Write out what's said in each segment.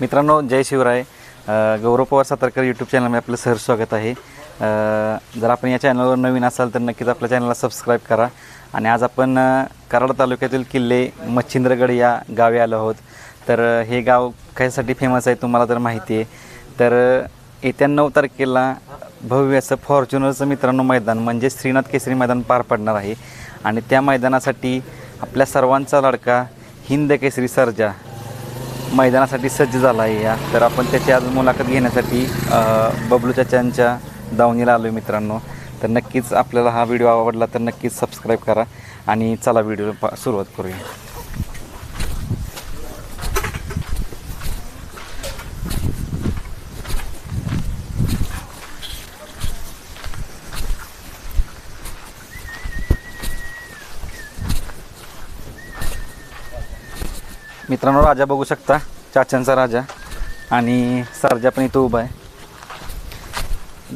मित्रांनो जय शिवराय. गौरव पवार सातारकर यूट्यूब चॅनलमध्ये आपलं सहर स्वागत आहे. जर आपण या चॅनलवर नवीन असाल तर नक्कीच आपल्या चॅनलला सबस्क्राईब करा. आणि आज आपण कराड तालुक्यातील किल्ले मच्छिंद्रगड या गावी आलो आहोत. तर हे गाव कशासाठी फेमस आहे तुम्हाला तर माहिती आहे. तर येत्या नऊ तारखेला भव्य असं फॉर्च्युनरचं मित्रांनो मैदान म्हणजे श्रीनाथ केसरी मैदान पार पडणार आहे. आणि त्या मैदानासाठी आपल्या सर्वांचा लाडका हिंद केसरी सर्जा मैदानासाठी सज्ज झाला आहे या. तर आपण त्याची आज मुलाखत घेण्यासाठी बबलू चाचांच्या दावणीला आलो आहे मित्रांनो. तर नक्कीच आपल्याला हा व्हिडिओ आवडला तर नक्कीच सबस्क्राईब करा आणि चला व्हिडिओ पा सुरुवात करूया. मित्रांनो राजा बघू शकता. चाच्यांचा राजा. आणि सरजा पण इथं उभा आहे.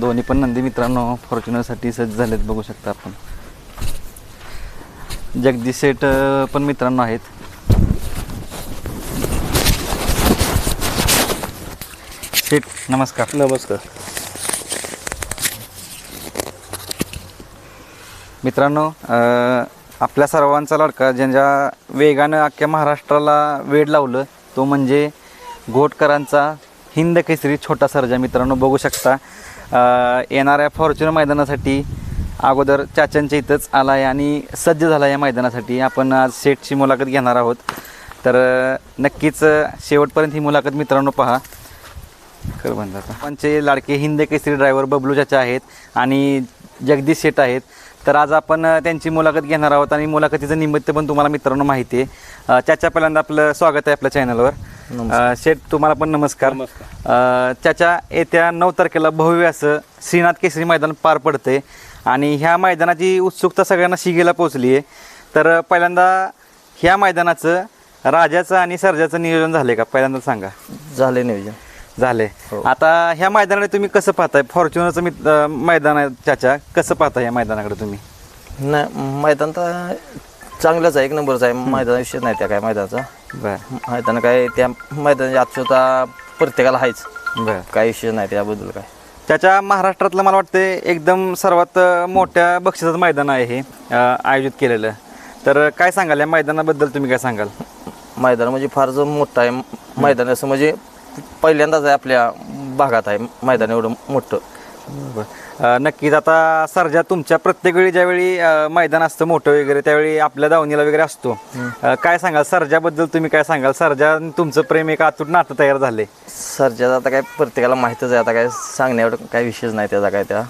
दोन्ही पण नंदी मित्रांनो फॉर्च्युनरसाठी सज्ज झालेत बघू शकता आपण. जगदीश अं, पण मित्रांनो आहेत. शेठ नमस्कार. नमस्कार. मित्रांनो आपल्या सर्वांचा लाडका ज्यांच्या वेगानं अख्ख्या महाराष्ट्राला वेड लावलं तो म्हणजे घोटकरांचा हिंद केसरी छोटा सर्जा. मित्रांनो बघू शकता येणाऱ्या फॉर्च्युनर मैदानासाठी अगोदर चाच्यांच्या इथंच आला आहे आणि सज्ज झाला या मैदानासाठी. आपण आज सेटची मुलाखत घेणार आहोत. तर नक्कीच शेवटपर्यंत ही मुलाखत मित्रांनो पहा. कर बंद आता. लाडके हिंद केसरी ड्रायव्हर बबलू चाचा आहेत आणि जगदीश शेट आहेत. तर आज आपण त्यांची मुलाखत घेणार आहोत आणि मुलाखतीचं निमित्त पण तुम्हाला मित्रांनो माहिती आहे. चाचा पहिल्यांदा आपलं स्वागत आहे आपल्या चॅनलवर शेठ तुम्हाला पण नमस्कार. चाचा येत्या नऊ तारखेला भव्य असं श्रीनाथ केसरी मैदान पार पडते आणि ह्या मैदानाची उत्सुकता सगळ्यांना शिगेला पोचली आहे. तर पहिल्यांदा ह्या मैदानाचं राजाचं आणि सर्जाचं नियोजन झाले का? पहिल्यांदा सांगा. झाले नियोजन. झाले. हो. आता ह्या मैदानाकडे तुम्ही कसं पाहताय? फॉर्च्युनरचं मी अं, मैदान आहे चाचा. कसं पाहताय या मैदानाकडे तुम्ही? नाही मैदान तर चांगलंच आहे. एक नंबरच आहे. मैदान विषय नाही त्या काय मैदानाचा. बर. मैदान काय त्या मैदानाची आत्मता प्रत्येकाला आहेच. बर. काय विषय नाही त्याबद्दल काय. त्याच्या महाराष्ट्रातलं मला वाटतं एकदम सर्वात अं, मोठ्या बक्षिसाचं मैदान आहे हे अं, आयोजित केलेलं. तर काय सांगाल? या मैदानाबद्दल तुम्ही काय सांगाल? मैदान म्हणजे फार जो मोठं आहे मैदान असं म्हणजे पहिल्यांदाच आहे आपल्या भागात आहे मैदान एवढं मोठं. अं, नक्कीच आता सर्जा तुमच्या प्रत्येक वेळी ज्यावेळी अं, मैदान असतं मोठं वगैरे त्यावेळी आपल्या दावणीला वगैरे असतो. अं, काय सांगाल सर्जाबद्दल तुम्ही काय सांगाल? सर्जा आणि तुमचं प्रेम एक अतूट नातं तयार झाले सरच्या आता काय प्रत्येकाला माहीतच आहे आता काय सांगण्यावर काय विषयच नाही त्याचा काय त्या.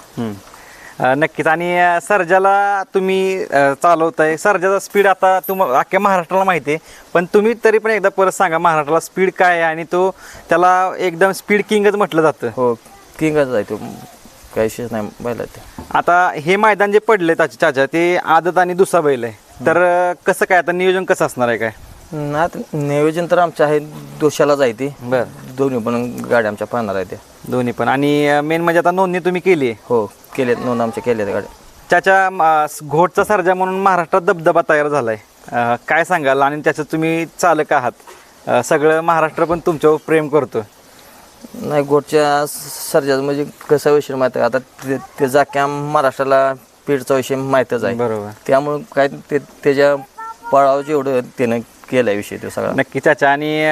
नक्कीच. आणि सर्जाला तुम्ही अ, चालवताय. सर्जाचा स्पीड आता तुम अख्ख्या महाराष्ट्राला माहिती आहे. पण तुम्ही तरी पण एकदा परत सांगा महाराष्ट्राला स्पीड काय आहे? आणि तो त्याला एकदम स्पीड किंगच म्हटलं जातं. हो किंगच आहे तो. विषयच नाही बैला ते आता हे मैदान जे पडले त्याच्या चाचा ते आदत आणि दुसरा बैल आहे. तर कसं काय? आता नियोजन कसं असणार आहे काय? ना आता नियोजन तर आमचं आहे दोषालाच आहे ते. बर. दोन्ही पण गाड्या आमच्या पाहणार आहे त्या. दोन्ही पण. आणि मेन म्हणजे आता नोंदणी तुम्ही केली? आहे हो केलेत नोंद आमच्या केल्यात गाड्या. त्याच्या अ, घोटचा सर्जा म्हणून महाराष्ट्रात दबदबा तयार झालाय. अ, काय सांगाल? आणि त्याचं तुम्ही चालक आहात. अ, सगळं महाराष्ट्र पण तुमच्यावर प्रेम करतो नाही गोटच्या सर्जाचं म्हणजे कसा विषय माहिती आहे आता ते- ते जाक्या महाराष्ट्राला पीठचा विषय माहीतच आहे. बरोबर. त्यामुळं काय ते त्याच्या पळावचं एवढं त्यानं केलाय विषय तो सगळा. नक्की चाचा आणि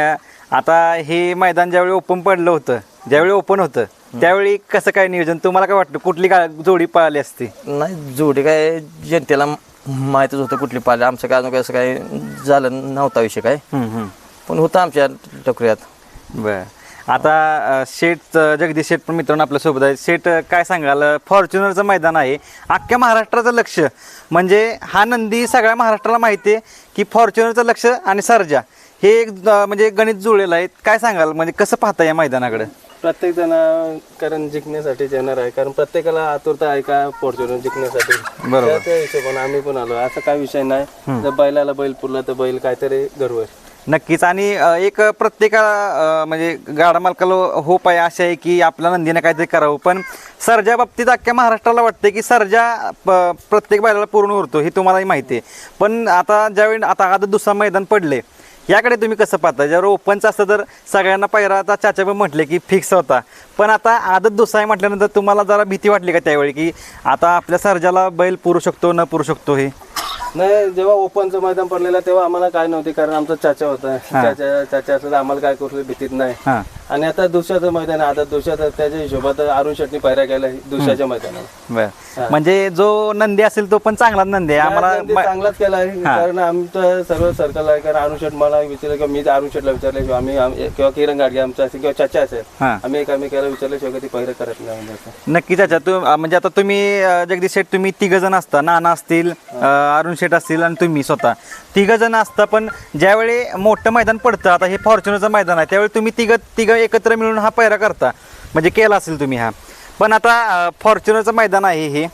आता हे मैदान ज्यावेळी ओपन पडलं होतं ज्यावेळी ओपन होतं त्यावेळी कसं काय नियोजन? तुम्हाला काय वाटतं कुठली गा जोडी पळाली असती? नाही जोडी काय जनतेला माहीतच होतं कुठली पाहिली आमचं काय अजून काय असं काय झालं नव्हता विषय काय. पण होतं आमच्या टोकऱ्यात. बर. आता अ, जगदीश शेठ पण मित्रांनो आपल्यासोबत आहे अ, काय सांगाल? फॉर्च्युनरचं मैदान आहे. अख्ख्या महाराष्ट्राचं लक्ष. म्हणजे हा नंदी सगळ्या महाराष्ट्राला माहिती आहे की फॉर्च्युनरचं लक्ष आणि सर्जा हे एक म्हणजे गणित जुळलेलं आहे. काय सांगाल? म्हणजे कसं पाहता या मैदानाकडे? प्रत्येक जण कारण जिंकण्यासाठी येणार आहे. कारण प्रत्येकाला आतुरता आहे का फॉर्च्युनर जिंकण्यासाठी? बरोबर. त्या- हिशोबाने आम्ही पण आलो. असा काय विषय नाही. जर बैलाला बैल पुरला तर बैल काहीतरी गर्व आहे नक्कीच. आणि अ, एक प्रत्येकाला अ, म्हणजे गाडा मालकाला होप आहे अशी आहे की आपल्या नंदीने काहीतरी करावं. पण सरजा बाबतीत अख्ख्या महाराष्ट्राला वाटते की सरजा प- प्रत्येक बैलाला पूर्ण उरतो हे तुम्हालाही माहिती आहे. पण आता ज्यावेळी आता आता दुसरा मैदान पडले याकडे तुम्ही कसं पाहता? जर ओपनचं असतं तर सगळ्यांना पहिरा आता चाचा पण म्हटले की फिक्स होता. पण आता आदत दुसरा आहे म्हटल्यानंतर तुम्हाला जरा भीती वाटली का त्यावेळी की आता आपल्या सरजाला बैल पुरू शकतो न पुरू शकतो हे? नाही जेव्हा ओपनचं मैदान पडलेलं तेव्हा आम्हाला काय नव्हते कारण आमचा चाचा होता. चाचा चाचा असलं आम्हाला काय करू भीतीत नाही. हां. आणि आता दुसऱ्याचं मैदान आहे. आता दुसऱ्याचं त्याच्या हिशोबात अरुण शेट्टी पायऱ्या केल्या दुसऱ्याच्या मैदानावर. बर. म्हणजे जो नंदी असेल तो पण चांगलाच नंदी आहे. आम्हाला चांगलाच केला आहे. कारण आमचं सर्व सर्कल आहे. कारण अरुण शेट मला विचारलं किंवा मी अरुण शेटला विचारले किंवा आम्ही आम- किंवा किरण गाडगे आमचा असेल किंवा चाचा असेल. हां. आम्ही एकामेकाला विचारल्याशिवाय कधी पहिरं करत नाही म्हणजे असं. नक्कीच अच्छा तू म्हणजे आता तुम्ही अं, जगदीश शेठ तुम्ही तिघ जण असता. नाना असतील अं, अरुण शेठ असतील आणि तुम्ही स्वतः. तिघ जण असता पण ज्यावेळी मोठं मैदान पडतं आता हे फॉर्च्युनरचं मैदान आहे त्यावेळी तुम्ही तिघ तिघ एकत्र मिळून हा पैरा करता. म्हणजे केला असेल तुम्ही हा. पण आता फॉर्च्युनरचं मैदान आहे हे.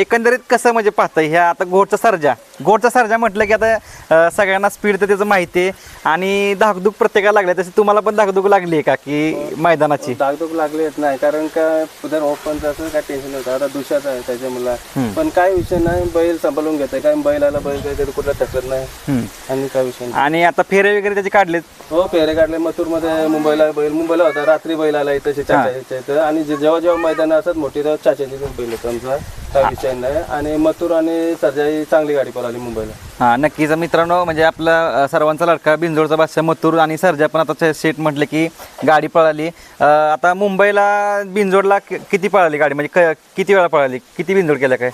एकंदरीत कसं म्हणजे पाहतं ह्या आता घोडचा सर्जा. घोडचा सर्जा म्हटलं की आता सगळ्यांना स्पीड तर त्याचं माहिती आहे. आणि धाकधूक प्रत्येकाला लागली तशी तुम्हाला पण धाकधूक लागली आहे का की मैदानाची? धाकधूक लागली येत नाही. कारण का जर ओपनचं असं काय टेन्शन होतं आता दुसऱ्याच आहे त्याच्या मला पण काय विषय नाही बैल सांभाळून घेते काय बैलाला बैल काही कधी कुठला टकत नाही. आणि काय विषय नाही. आणि आता फेरे वगैरे त्याचे काढलेत? हो पेरे काढले. मथुरमध्ये मुंबईला बैल मुंबईला होता. रात्री बैल आला इथं आणि जेव्हा जेव्हा मैदान असतात मोठी तेव्हा चाच्याची बैल होतं आमचा. आणि मथुर आणि सर्जाई चांगली गाडी पळाली मुंबईला. हा नक्कीच. मित्रांनो म्हणजे आपला अ, सर्वांचा लडका बिंजोडचा बादशाह मथुर आणि सर्जा पण आता सेट म्हटलं की गाडी पळाली. अ, आता मुंबईला बिंजोडला कि- किती पळाली गाडी? म्हणजे क- किती वेळा पळाली? किती बिंजोड केल्या काय?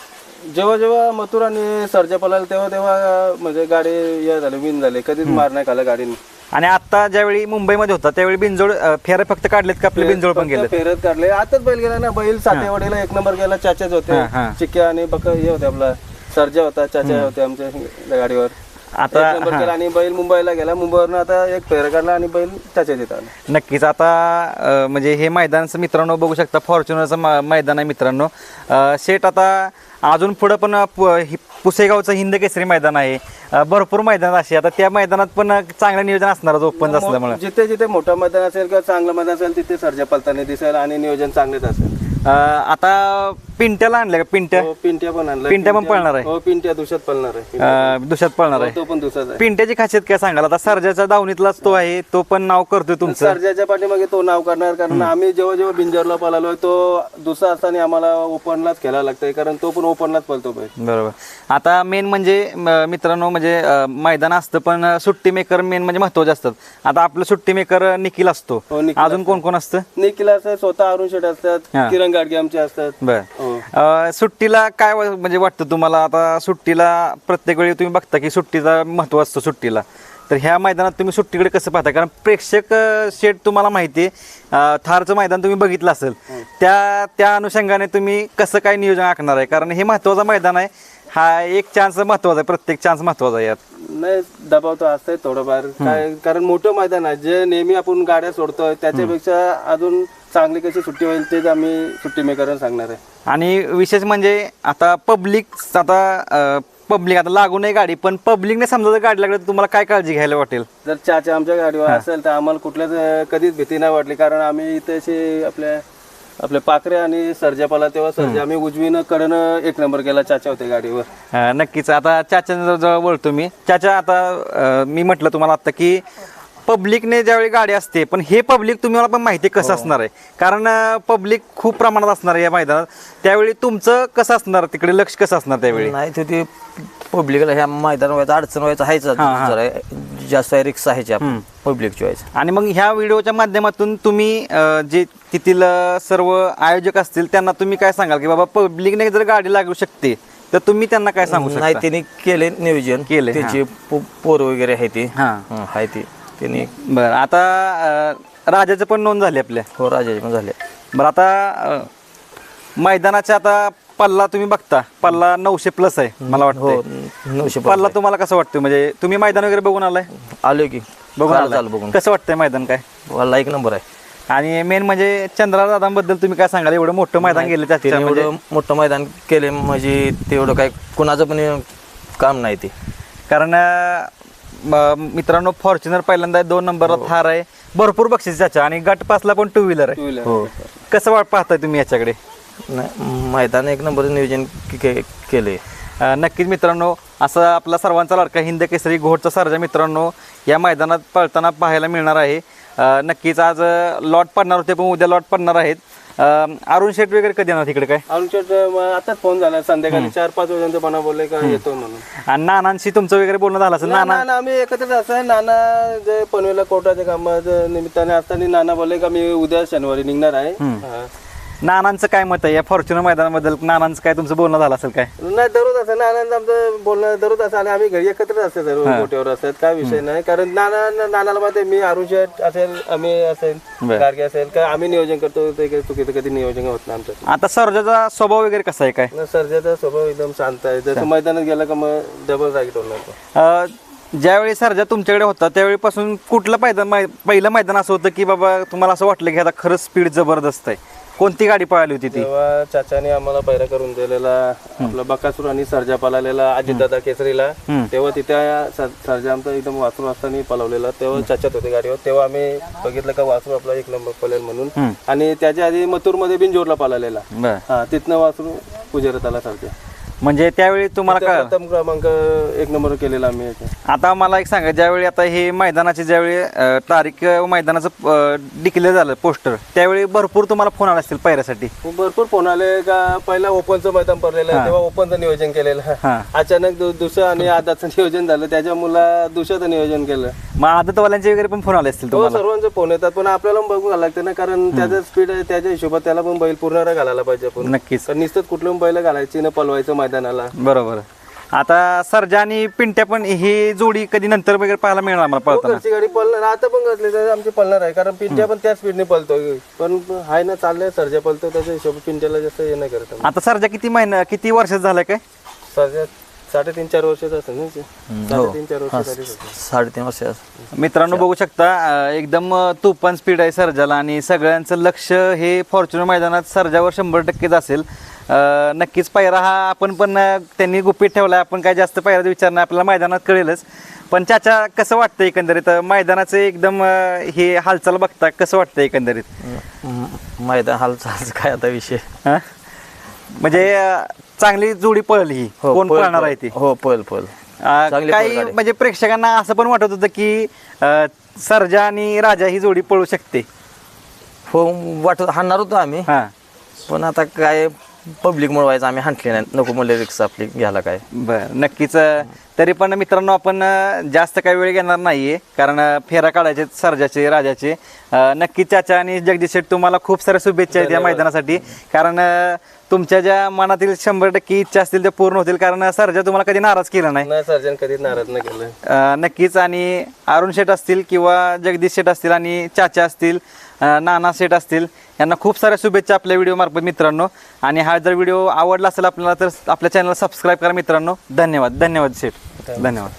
जेव्हा जेव्हा मथुर आणि सर्जा पळाला तेव्हा तेव्हा म्हणजे गाडी हे झाली विन झाले. कधीच मार नाही खाला गाडीने. आणि आता ज्यावेळी मुंबईमध्ये होता त्यावेळी बिंजोड अ, फेरे फक्त काढलेत का आपले बिंजोड पण गेले फेरत काढले. आताच बैल गेला ना बैल सातेवाडीला एक नंबर गेला चाचाच होते. चिक्क्या आणि बक हे होते आपला सर्जा होता चाचा होते आमच्या गाडीवर. आता एक नंबर केला आणि बैल मुंबईला गेला. मुंबईवरनं आता एक फेर काढला आणि बैल तिथं आला नक्कीच. आता अ, म्हणजे हे मैदान मित्रांनो बघू शकता. फॉर्च्युनरचं म- मैदान आहे मित्रांनो. अ, शेट आता अजून पुढं पण पु- हि- पुसेगावचं हिंद केसरी मैदान आहे. अ, भरपूर मैदान असे आता त्या मैदानात पण चांगलं नियोजन असणारच ओपन असल्यामुळे. जिथे जिथे मोठं मैदान असेल किंवा चांगलं मैदान असेल तिथे सर्जा पलताना दिसेल आणि नियोजन चांगलेच असेल. अ, आता पिंट्याला आणलं का? पिंट्या? हो पिंट्या पण आणला पिंट्या पण पळणार आहे? हो पिंट्या दुसऱ्यात पळणार आहे. अ, दुसऱ्यात पळणार आहे. तो पण दुसराच आहे. पिंट्याची खासियत काय सांगाल आता सर्जाच्या दावणीतलाच तो आहे तो पण नाव करतोय तुमचं. सर्जाच्या पाठीमागे तो नाव करणार कारण आम्ही जेव्हा जेव्हा बिंजरला पळालोय तो दुसरा असताना आम्हाला ओपनलाच खेळायला लागतंय कारण तो पण ओपनलाच पळतो बैल बरोबर. आता मेन म्हणजे म- मित्रांनो म्हणजे अ, मैदान असतं पण सुट्टी मेकर मेन म्हणजे महत्त्वाचे असतात. आता आपलं सुट्टी मेकर निखिल असतो. हो निखिल अजून कोण कोण असतं? निखिल असतात स्वतः अरुण शेट असतात हा. किरण गाडगे आमचे असतात. बर. हो सुट्टीला काय म्हणजे वाटतं तुम्हाला? आता सुट्टीला प्रत्येक वेळी तुम्ही बघता की सुट्टीचा महत्त्व असतं सुट्टीला. तर ह्या मैदानात तुम्ही सुट्टीकडे कसं पाहता? कारण प्रेक्षक शेट तुम्हाला माहिती आहे थारचं मैदान तुम्ही बघितलं असेल. त्या त्या अनुषंगाने तुम्ही कसं काय नियोजन आखणार आहे? कारण हे महत्वाचं मैदान आहे. हा एक चान्स महत्त्वाचा आहे प्रत्येक चान्स महत्त्वाचा आहे यात. नाही दबाव तर असतंय थोडंफार. काय कारण मोठं मैदान आहे. जे नेहमी आपण गाड्या सोडतोय त्याच्यापेक्षा अजून चांगली कशी सुट्टी होईल तेच आम्ही सुट्टी मेकरला सांगणार आहे. आणि विशेष म्हणजे आता पब्लिक आता पब्लिक आता लागू नाही गाडी पण पब्लिकने समजा जर गाडी लागली तर तुम्हाला काय काळजी घ्यायला वाटेल? जर चाचा आमच्या गाडीवर असेल तर आम्हाला कुठल्याच अं, कधीच भीती नाही वाटली. कारण आम्ही इथे असे आपल्या आपले पाखरे आणि सर्जापाला तेव्हा सर्जा आम्ही उजवीनं कडनं एक नंबर केला चाचा होते गाडीवर. अ, नक्कीच. आता चाच्या जवळ बोलतो मी. चाचा आता अ, मी म्हटलं तुम्हाला आता की पब्लिकने ज्यावेळी गाडी असते पण हे पब्लिक तुम्हाला पण माहिती आहे कसं असणार आहे? कारण पब्लिक खूप प्रमाणात असणार आहे या मैदानात. त्यावेळी तुमचं कसं असणार? तिकडे लक्ष कसं असणार त्यावेळी? नाही ते पब्लिकला ह्या मैदान व्हायचं अडचण व्हायचं आहेच जरा. जास्त रिक्स आहे पब्लिकची व्हायचं. आणि मग ह्या व्हिडिओच्या माध्यमातून तुम्ही जे तेथील सर्व आयोजक असतील त्यांना तुम्ही काय सांगाल? की बाबा पब्लिकने जर गाडी लागू शकते तर तुम्ही त्यांना काय सांगू नाही त्यांनी केले नियोजन. केले, हा. त्याची पोरं वगैरे आहे ते. हां. हं, आहे ते. त्यांनी बरं आता अ, राजाचं पण नोंद झाली आपल्या हो राजाचे पण झाले. बरं आता अ, मैदानाच्या आता पल्ला तुम्ही बघता. पल्ला नऊशे प्लस आहे मला हो वाटतं नऊशे पल्ला तुम्हाला कसं वाटतं म्हणजे तुम्ही मैदान वगैरे बघून आलाय? आलो की. बघून आलाय? झालं बघून. कसं वाटतंय मैदान काय? मला एक नंबर आहे. आणि मेन म्हणजे चंद्रा दादांबद्दल तुम्ही काय सांगाल? एवढं मोठं मैदान गेलं त्याच्या त्याने म्हणजे एवढं मोठं मैदान केले म्हणजे तेवढं काय कुणाचं पण काम नाही ते. कारण अ, मित्रांनो फॉर्च्युनर पहिल्यांदा दोन नंबरला थार आहे. भरपूर बक्षीस त्याच्या आणि गट पासला पण टू व्हीलर आहे. टू व्हीलर हो. कसं वाट पाहताय तुम्ही याच्याकडे? नाही मैदान एक नंबर नियोजन केले नक्कीच मित्रांनो असं आपला सर्वांचा लाडका हिंद केसरी घोडचा सर्जा मित्रांनो या मैदानात पळताना पाहायला मिळणार आहे. नक्कीच आज लॉट पडणार होते पण उद्या लॉट पडणार आहेत. अं, अरुण शेठ वगैरे कधी येणार तिकडे काय? आमच्या आताच फोन झाला संध्याकाळी चार पाच वाजेपर्यंत पणा बोलले का येतो म्हणून. आणि नानांशी तुमचं वगैरे बोलणं झालं असेल नाना नाना? आम्ही एकत्रच असं नाना जे पनवेलला कोर्टाच्या कामाच्या निमित्ताने असताना नाना बोलले का मी उद्या शनिवारी निघणार आहे. हा. नानांचं काय मत आहे? या फॉर्च्युनर मैदानाबद्दल नानांचं काय तुमचं बोलणं झालं असेल काय? नाही दररोज असं नानांचं आमचं बोलणं दररोज असं आणि आम्ही घरी एकत्रच असते सर्व मोठ्यावर असतात काय विषय नाही. कारण नाना नानाला माहिती मी अरुण शेठ असेल आम्ही असेल. गाडगे असेल काय आम्ही नियोजन करतो ते काही चुकीचं कधी नियोजन होत नाही आमचं आता सर्जाचा स्वभाव वगैरे कसा आहे काय? सर्जाचा स्वभाव एकदम शांत आहे. जसं मैदानात गेला का मग डबल तो. अं, ज्यावेळी सर्जा तुमच्याकडे होता त्यावेळीपासून कुठलं मैदान मै- पहिलं मैदान असं होतं की बाबा तुम्हाला असं वाटलं की आता खरंच स्पीड जबरदस्त आहे? कोणती गाडी पळाली होती ती? तेव्हा चाचाने आम्हाला पैरा करून दिलेला आपला बकासूर आणि सर्जा पळालेला अजितदादा केसरीला तेव्हा तिथे सर- सर्जा आमचा एकदम वासरू असताना पळवलेला तेव्हा चाच्यात होते गाडीवर. तेव्हा आम्ही बघितलं का वासरू आपला एक नंबर पळेल म्हणून. आणि त्याच्या आधी मथुरमध्ये बिनजोरला पळालेला. बर. हा तिथनं वासरू पुजारत आला सर्जा. म्हणजे त्यावेळी तुम्हाला काय प्रथम क्रमांक एक नंबर केलेला आम्ही. आता मला एक सांगा ज्यावेळी आता हे मैदानाची ज्यावेळी अं, तारीख अं, मैदानाचं डिक्लेअर झालं पोस्टर त्यावेळी भरपूर तुम्हाला फोन आला असतील पायऱ्यासाठी भरपूर फोन आले. का पहिला ओपनचं मैदान पडलेलं आहे, तेव्हा ओपनचं नियोजन केलेलं हा. अचानक दु- दुसरं आणि आदाचं नियोजन झालं त्याच्या मुला दुसऱ्याचं नियोजन केलं. मग आदतवाल्यांचे वगैरे पण फोन आले असतील तो तुम्हाला? सर्वांचे फोन येतात पण आपल्याला पण बघून घालायला लागते ना कारण त्याचं स्पीड आहे त्याच्या हिशोबात त्याला पण बैल पूर्ण घालायला पाहिजे आपण. नक्कीच. नुसतं कुठलं बैल घालायची न पलवायचं मैदानाला. बरोबर. आता सर्जा आणि पिंट्या पण ही जोडी कधी नंतर वगैरे पाहायला मिळणार मला पळताना? घरची गाडी पळणार. आता पण घातली तर आमची पळणार आहे. कारण पिंट्या पण त्या स्पीडने पळतो पण आहे ना चाललंय. सर्जा पळतो त्याच्या हिशोब पिंट्याला जास्त हे नाही करत आम्ही. आता सर्जा किती महिना किती वर्षात झालाय काय? सर्जा साडेतीन चार वर्षाचा असेल ना ते? साडेतीन चार वर्षासाठी साडेतीन वर्ष मित्रांनो बघू शकता अं, एकदम अं, तुफान स्पीड आहे सर्जाला आणि सगळ्यांचं लक्ष हे फॉर्च्युनर मैदानात सर्जावर शंभर टक्केच असेल. अं, नक्कीच पायरा हा आपण पण अं, त्यांनी गुपित ठेवला आपण काय जास्त पायराचा विचार नाही. आपल्याला मैदानात कळेलच. पण चाचा कसं वाटतं एकंदरीत? अं, मैदानाचं एकदम अं, हे हालचाल बघता कसं वाटतं एकंदरीत? मैदान हालचाल काय आता विषय? हा? म्हणजे अं, चांगली जोडी पळली ही. हो, कोण पळ- पळणार आहे ती? हो पळ पळ अं, चांगली काही. म्हणजे प्रेक्षकांना असं पण वाटत होतं की अं, सर्जा आणि राजा ही जोडी पळू शकते. हो वाटत हाणणार होतो आम्ही. हा. पण आता काय पब्लिक व्हायचं आम्ही हाणले नाही. नको म्हणले रिक्षा आपली घ्यायला काय. बर नक्कीच तरी पण मित्रांनो आपण जास्त काही वेळ घेणार नाहीये कारण फेरा काढायचे सर्जाचे राजाचे. नक्कीच चाचा आणि जगदीश शेठ तुम्हाला खूप साऱ्या शुभेच्छा आहेत या मैदानासाठी. कारण तुमच्या ज्या मनातील शंभर टक्के इच्छा असतील त्या पूर्ण होतील. कारण सर्जा तुम्हाला कधी नाराज केला नाही. नाही सर्जन कधीच नाराज नाही केलं. नक्कीच आणि अरुण शेठ असतील किंवा जगदीश शेठ असतील आणि चाचा असतील नाना शेठ असतील यांना खूप साऱ्या शुभेच्छा आपल्या व्हिडिओ मार्फत मित्रांनो. आणि हा जर व्हिडिओ आवडला असेल आपल्याला तर आपल्या चॅनलला सबस्क्राईब करा मित्रांनो. धन्यवाद धन्यवाद शेठ धन्यवाद.